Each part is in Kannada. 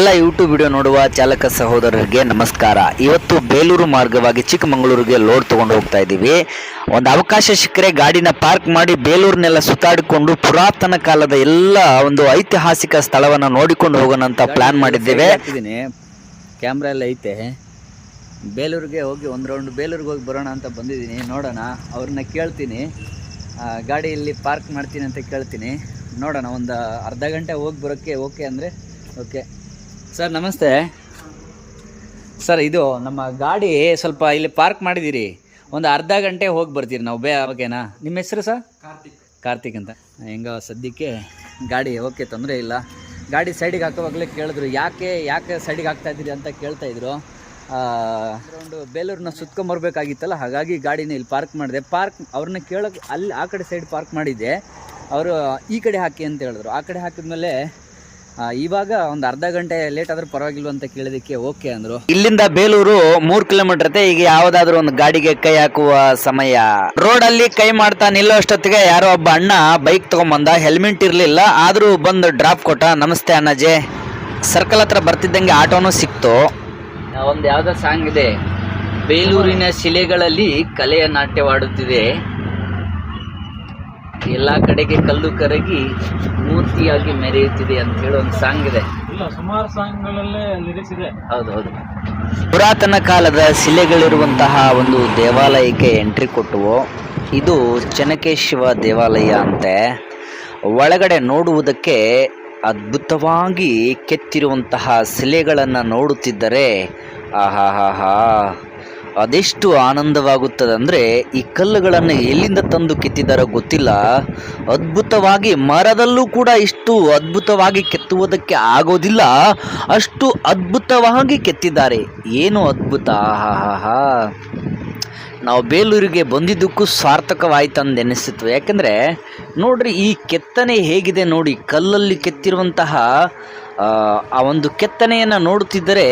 ಎಲ್ಲ ಯೂಟ್ಯೂಬ್ ವಿಡಿಯೋ ನೋಡುವ ಚಾಲಕ ಸಹೋದರರಿಗೆ ನಮಸ್ಕಾರ. ಇವತ್ತು ಬೇಲೂರು ಮಾರ್ಗವಾಗಿ ಚಿಕ್ಕಮಗಳೂರಿಗೆ ಲೋಡ್ ತಗೊಂಡು ಹೋಗ್ತಾ ಇದ್ದೀವಿ. ಒಂದು ಅವಕಾಶ ಸಿಕ್ಕರೆ ಗಾಡಿನ ಪಾರ್ಕ್ ಮಾಡಿ ಬೇಲೂರಿನೆಲ್ಲ ಸುತ್ತಾಡಿಕೊಂಡು ಪುರಾತನ ಕಾಲದ ಎಲ್ಲ ಒಂದು ಐತಿಹಾಸಿಕ ಸ್ಥಳವನ್ನು ನೋಡಿಕೊಂಡು ಹೋಗೋಣ ಅಂತ ಪ್ಲಾನ್ ಮಾಡಿದ್ದೇವೆ. ಕ್ಯಾಮ್ರಾ ಎಲ್ಲ ಐತೆ. ಬೇಲೂರಿಗೆ ಹೋಗಿ ಒಂದು ರೌಂಡ್ ಬೇಲೂರಿಗೆ ಹೋಗಿ ಬರೋಣ ಅಂತ ಬಂದಿದ್ದೀನಿ. ನೋಡೋಣ. ಅವ್ರನ್ನ ಕೇಳ್ತೀನಿ. ಗಾಡಿ ಗಾಡಿಯಲ್ಲಿ ಪಾರ್ಕ್ ಮಾಡ್ತೀನಿ ಅಂತ ಕೇಳ್ತೀನಿ. ನೋಡೋಣ. ಒಂದು ಅರ್ಧ ಗಂಟೆ ಹೋಗಿ ಬರೋಕ್ಕೆ ಓಕೆ ಅಂದರೆ ಓಕೆ ಸರ್ ನಮಸ್ತೆ. ಸರ್ ಇದು ನಮ್ಮ ಗಾಡಿ ಸ್ವಲ್ಪ ಇಲ್ಲಿ ಪಾರ್ಕ್ ಮಾಡಿದ್ದೀರಿ. ಒಂದು ಅರ್ಧ ಗಂಟೆ ಹೋಗಿ ಬರ್ತೀರಿ ನಾವು. ಬೇ ಓಕೆನಾ? ನಿಮ್ಮ ಹೆಸರು ಸರ್? ಕಾರ್ತಿಕ್. ಕಾರ್ತಿಕ್ ಅಂತ. ಹೆಂಗ ಸದ್ಯಕ್ಕೆ ಗಾಡಿ ಓಕೆ ತೊಂದರೆ ಇಲ್ಲ. ಗಾಡಿ ಸೈಡಿಗೆ ಹಾಕೋವಾಗಲೇ ಕೇಳಿದ್ರು ಯಾಕೆ ಯಾಕೆ ಸೈಡಿಗೆ ಹಾಕ್ತಾ ಇದ್ದೀರಿ ಅಂತ ಕೇಳ್ತಾ ಇದ್ರು. ಒಂದು ಬೇಲೂರನ್ನ ಸುತ್ಕೊಂಬರ್ಬೇಕಾಗಿತ್ತಲ್ಲ ಹಾಗಾಗಿ ಗಾಡಿನ ಇಲ್ಲಿ ಪಾರ್ಕ್ ಮಾಡಿದೆ. ಪಾರ್ಕ್ ಅವ್ರನ್ನ ಕೇಳೋಕೆ ಅಲ್ಲಿ ಆ ಕಡೆ ಸೈಡ್ ಪಾರ್ಕ್ ಮಾಡಿದ್ದೆ. ಅವರು ಈ ಕಡೆ ಹಾಕಿ ಅಂತ ಹೇಳಿದ್ರು. ಆ ಕಡೆ ಹಾಕಿದ್ಮೇಲೆ ಇವಾಗ ಒಂದು ಅರ್ಧ ಗಂಟೆ ಲೇಟ್ ಆದ್ರೂ ಪರವಾಗಿಲ್ವ ಅಂತ ಕೇಳಿದಕ್ಕೆ ಓಕೆ ಅಂದ್ರು. ಇಲ್ಲಿಂದ ಬೇಲೂರು ಮೂರ್ ಕಿಲೋಮೀಟರ್ ಐತೆ ಈಗ ಯಾವ್ದಾದ್ರು ಒಂದು ಗಾಡಿಗೆ ಕೈ ಹಾಕುವ ಸಮಯ. ರೋಡ್ ಅಲ್ಲಿ ಕೈ ಮಾಡ್ತಾ ನಿಲ್ಲೋ ಅಷ್ಟೊತ್ತಿಗೆ ಯಾರೋ ಒಬ್ಬ ಅಣ್ಣ ಬೈಕ್ ತಗೊಂಬಂದ ಹೆಲ್ಮೆಟ್ ಇರ್ಲಿಲ್ಲ ಆದ್ರೂ ಬಂದು ಡ್ರಾಪ್ ಕೊಟ್ಟ ನಮಸ್ತೆ ಅಣ್ಣಾಜೆ. ಸರ್ಕಲ್ ಹತ್ರ ಬರ್ತಿದ್ದಂಗೆ ಆಟೋನು ಸಿಕ್ತು. ಒಂದು ಯಾವ್ದೋ ಸಾಂಗ್ ಇದೆ. ಬೇಲೂರಿನ ಶಿಲೆಗಳಲ್ಲಿ ಕಲೆಯ ನಾಟ್ಯವಾಡುತ್ತಿದೆ. ಎಲ್ಲ ಕಡೆಗೆ ಕಲ್ಲು ಕರಗಿ ಮೂರ್ತಿಯಾಗಿ ಮೆರೆಯುತ್ತಿದೆ ಅಂತ ಹೇಳಿ ಒಂದು ಸಾಂಗ್ ಇದೆ. ಇಲ್ಲ ಸುಮಾರು ಸಾಂಗ್ಗಳಲ್ಲೇ ಲಿರಿಕ್ಸ್ ಇದೆ. ಹೌದು ಹೌದು. ಪುರಾತನ ಕಾಲದ ಶಿಲೆಗಳಿರುವಂತಹ ಒಂದು ದೇವಾಲಯಕ್ಕೆ ಎಂಟ್ರಿ ಕೊಟ್ಟವು ಇದು ಚೆನ್ನಕೇಶವ ದೇವಾಲಯ ಅಂತೆ. ಒಳಗಡೆ ನೋಡುವುದಕ್ಕೆ ಅದ್ಭುತವಾಗಿ ಕೆತ್ತಿರುವಂತಹ ಶಿಲೆಗಳನ್ನು ನೋಡುತ್ತಿದ್ದರೆ ಆಹಾಹಾಹಾ. ಅದೆಷ್ಟು ಆನಂದವಾಗುತ್ತದೆ ಈ ಕಲ್ಲುಗಳನ್ನು ಎಲ್ಲಿಂದ ತಂದು ಕೆತ್ತಿದಾರೋ ಗೊತ್ತಿಲ್ಲ. ಅದ್ಭುತವಾಗಿ ಮರದಲ್ಲೂ ಕೂಡ ಇಷ್ಟು ಅದ್ಭುತವಾಗಿ ಕೆತ್ತುವುದಕ್ಕೆ ಆಗೋದಿಲ್ಲ. ಅಷ್ಟು ಅದ್ಭುತವಾಗಿ ಕೆತ್ತಿದ್ದಾರೆ. ಏನು ಅದ್ಭುತ? ಆಹಾಹಾ ನಾವು ಬೇಲೂರಿಗೆ ಬಂದಿದ್ದಕ್ಕೂ ಎನಿಸಿತು ಯಾಕಂದರೆ ನೋಡ್ರಿ ಈ ಕೆತ್ತನೆ ಹೇಗಿದೆ ನೋಡಿ, ಕಲ್ಲಲ್ಲಿ ಕೆತ್ತಿರುವಂತಹ ಆ ಒಂದು ಕೆತ್ತನೆಯನ್ನು ನೋಡುತ್ತಿದ್ದರೆ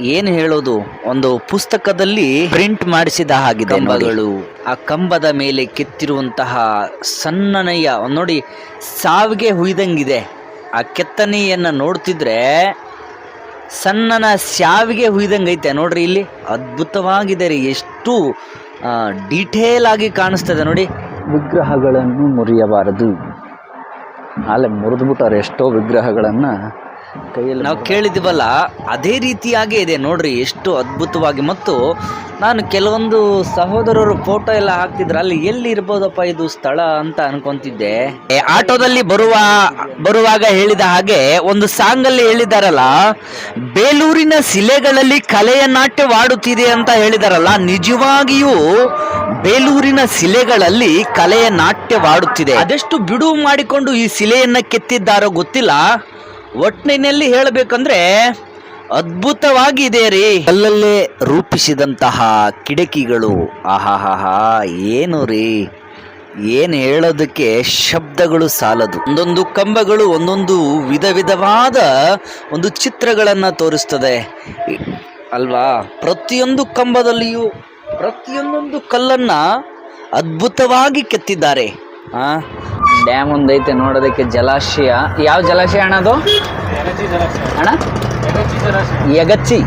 ಏನು ಹೇಳೋದು? ಒಂದು ಪುಸ್ತಕದಲ್ಲಿ ಪ್ರಿಂಟ್ ಮಾಡಿಸಿದ ಹಾಗೆ ಕಂಬಗಳು. ಆ ಕಂಬದ ಮೇಲೆ ಕೆತ್ತಿರುವಂತಹ ಸಣ್ಣನೆಯ ನೋಡಿ ಸಾವಿಗೆ ಹುಯ್ದಂಗಿದೆ. ಆ ಕೆತ್ತನೆಯನ್ನು ನೋಡ್ತಿದ್ರೆ ಸಣ್ಣನ ಸಾವಿಗೆ ಹುಯ್ದಂಗೈತೆ ನೋಡ್ರಿ ಇಲ್ಲಿ. ಅದ್ಭುತವಾಗಿದೆ ರೀ. ಎಷ್ಟು ಡೀಟೇಲ್ ಆಗಿ ಕಾಣಿಸ್ತದೆ ನೋಡಿ. ವಿಗ್ರಹಗಳನ್ನು ಮುರಿಯಬಾರದು. ಅಲ್ಲೇ ಮುರಿದ್ಬಿಟ್ಟವ್ರೆ ಎಷ್ಟೋ ವಿಗ್ರಹಗಳನ್ನ ಕೈಯಲ್ಲಿ ನಾವು ಕೇಳಿದ್ದೀವಲ್ಲ ಅದೇ ರೀತಿಯಾಗೇ ಇದೆ ನೋಡ್ರಿ ಎಷ್ಟು ಅದ್ಭುತವಾಗಿ. ಮತ್ತು ನಾನು ಕೆಲವೊಂದು ಸಹೋದರರು ಫೋಟೋ ಎಲ್ಲ ಹಾಕ್ತಿದ್ರು ಅಲ್ಲಿ ಎಲ್ಲಿ ಇರ್ಬೋದಪ್ಪ ಇದು ಸ್ಥಳ ಅಂತ ಅನ್ಕೊಂತಿದ್ದೆ. ಆಟೋದಲ್ಲಿ ಬರುವ ಬರುವಾಗ ಹೇಳಿದ ಹಾಗೆ ಒಂದು ಸಾಂಗ್ ಅಲ್ಲಿ ಹೇಳಿದಾರಲ್ಲ ಬೇಲೂರಿನ ಶಿಲೆಗಳಲ್ಲಿ ಕಲೆಯ ನಾಟ್ಯವಾಡುತ್ತಿದೆ ಅಂತ ಹೇಳಿದಾರಲ್ಲ ನಿಜವಾಗಿಯೂ ಬೇಲೂರಿನ ಶಿಲೆಗಳಲ್ಲಿ ಕಲೆಯ ನಾಟ್ಯವಾಡುತ್ತಿದೆ. ಅದೆಷ್ಟು ಬಿಡುವು ಮಾಡಿಕೊಂಡು ಈ ಶಿಲೆಯನ್ನ ಕೆತ್ತಿದ್ದಾರೋ ಗೊತ್ತಿಲ್ಲ. ಒಟ್ಟಿನಲ್ಲಿ ಹೇಳಬೇಕಂದ್ರೆ ಅದ್ಭುತವಾಗಿದೆ ರೀ ಕಲ್ಲಲ್ಲೇ ರೂಪಿಸಿದಂತಹ ಕಿಡಕಿಗಳು. ಆಹಾಹಾಹಾ, ಏನು ರೀ? ಏನು ಹೇಳೋದಕ್ಕೆ ಶಬ್ದಗಳು ಸಾಲದು. ಒಂದೊಂದು ಕಂಬಗಳು ಒಂದೊಂದು ವಿಧ ವಿಧವಾದ ಒಂದು ಚಿತ್ರಗಳನ್ನು ತೋರಿಸ್ತದೆ. ಅಲ್ವಾ? ಪ್ರತಿಯೊಂದು ಕಂಬದಲ್ಲಿಯೂ ಪ್ರತಿಯೊಂದೊಂದು ಕಲ್ಲನ್ನ ಅದ್ಭುತವಾಗಿ ಕೆತ್ತಿದ್ದಾರೆ. ಆ? ಡ್ಯಾಮ್ ಒಂದೈತೆ ನೋಡೋದಕ್ಕೆ ಜಲಾಶಯ. ಯಾವ ಜಲಾಶಯ ಅಣ್ಣ ಅದು? ಅಣ್ಣ? ಯಗಚ್ಚಿ.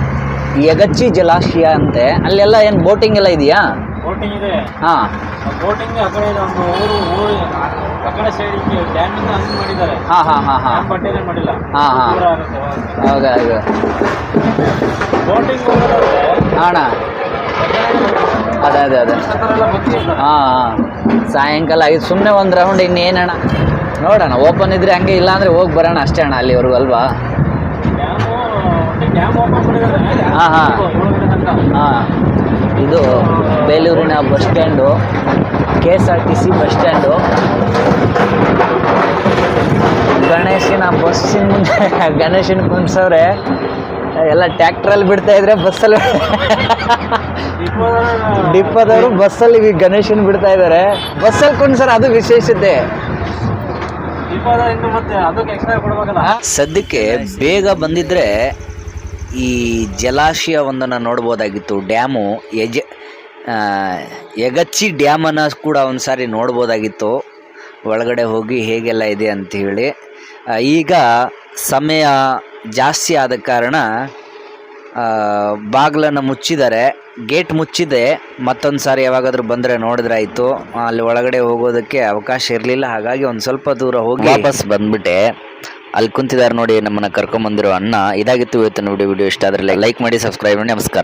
ಯಗಚ್ಚಿ ಜಲಾಶಯ ಅಂತೆ. ಅಲ್ಲೆಲ್ಲ ಏನು ಬೋಟಿಂಗ್ ಎಲ್ಲ ಇದೆಯಾ? ಹಾಂ. ಹಾಂ ಹಾಂ ಹಾಂ ಹಾಂ. ಹಾಂ ಹಾಂ. ಹೌದಾ ಅಣ್ಣ. ಅದೇ ಅದೇ ಅದೇ. ಹಾಂ ಹಾಂ. ಸಾಯಂಕಾಲ ಆಗಿದ್ದು ಸುಮ್ಮನೆ ಒಂದು ರೌಂಡ್ ಇನ್ನೇನಣ್ಣ? ನೋಡೋಣ ಓಪನ್ ಇದ್ರೆ ಹಂಗೆ ಇಲ್ಲ ಅಂದರೆ ಹೋಗಿ ಬರೋಣ ಅಷ್ಟೇ ಅಣ್ಣ ಅಲ್ಲಿವರೆಗೂ ಅಲ್ವಾ? ಹಾಂ ಹಾ, ಹಾ. ಇದು ಬೇಲೂರಿನ bus stand K S R T C bus stand. ಗಣೇಶನ ಬಸ್ಸಿನ ಗಣೇಶನ ಕುಂದ್ಸವ್ರೆ ಎಲ್ಲ ಟ್ಯಾಕ್ಟ್ರಲ್ಲಿ ಬಿಡ್ತಾ ಇದ್ರೆ ಬಸ್ಸಲ್ಲಿ ಡಿಪ್ಪದವರು ಬಸ್ಸಲ್ಲಿ ಈ ಗಣೇಶನ್ ಬಿಡ್ತಾ ಇದ್ದಾರೆ ಬಸ್ಸಲ್ಲಿ ಸರ್ ಅದು ವಿಶೇಷತೆ. ಸದ್ಯಕ್ಕೆ ಬೇಗ ಬಂದಿದ್ರೆ ಈ ಜಲಾಶಯ ಒಂದನ್ನು ನೋಡ್ಬೋದಾಗಿತ್ತು, ಡ್ಯಾಮು. ಯಜ ಯಗಚ್ಚಿ ಡ್ಯಾಮನ್ನು ಕೂಡ ಒಂದ್ಸಾರಿ ನೋಡ್ಬೋದಾಗಿತ್ತು. ಒಳಗಡೆ ಹೋಗಿ ಹೇಗೆಲ್ಲ ಇದೆ ಅಂತ ಹೇಳಿ. ಈಗ ಸಮಯ ಜಾಸ್ತಿ ಆದ ಕಾರಣ ಬಾಗಿಲನ್ನು ಮುಚ್ಚಿದ್ದಾರೆ. ಗೇಟ್ ಮುಚ್ಚಿದೆ. ಮತ್ತೊಂದು ಸಾರಿ ಯಾವಾಗಾದರೂ ಬಂದರೆ ನೋಡಿದ್ರೆ ಆಯಿತು ಅಲ್ಲಿ ಒಳಗಡೆ ಹೋಗೋದಕ್ಕೆ ಅವಕಾಶ ಇರಲಿಲ್ಲ. ಹಾಗಾಗಿ ಒಂದು ಸ್ವಲ್ಪ ದೂರ ಹೋಗಿ ವಾಪಸ್ ಬಂದ್ಬಿಟ್ಟೆ. ಅಲ್ಲಿ ಕುಂತಿದ್ದಾರೆ ನೋಡಿ ನಮ್ಮನ್ನ ಕರ್ಕೊಂಬಂದಿರೋ ಅಣ್ಣ. ಇದಾಗಿತ್ತು ಇವತ್ತಿನ ವಿಡಿಯೋ. ವಿಡಿಯೋ ಇಷ್ಟ ಆದರೆ ಲೈಕ್ ಮಾಡಿ, ಸಬ್ಸ್ಕ್ರೈಬ್ ಮಾಡಿ. ನಮಸ್ಕಾರ.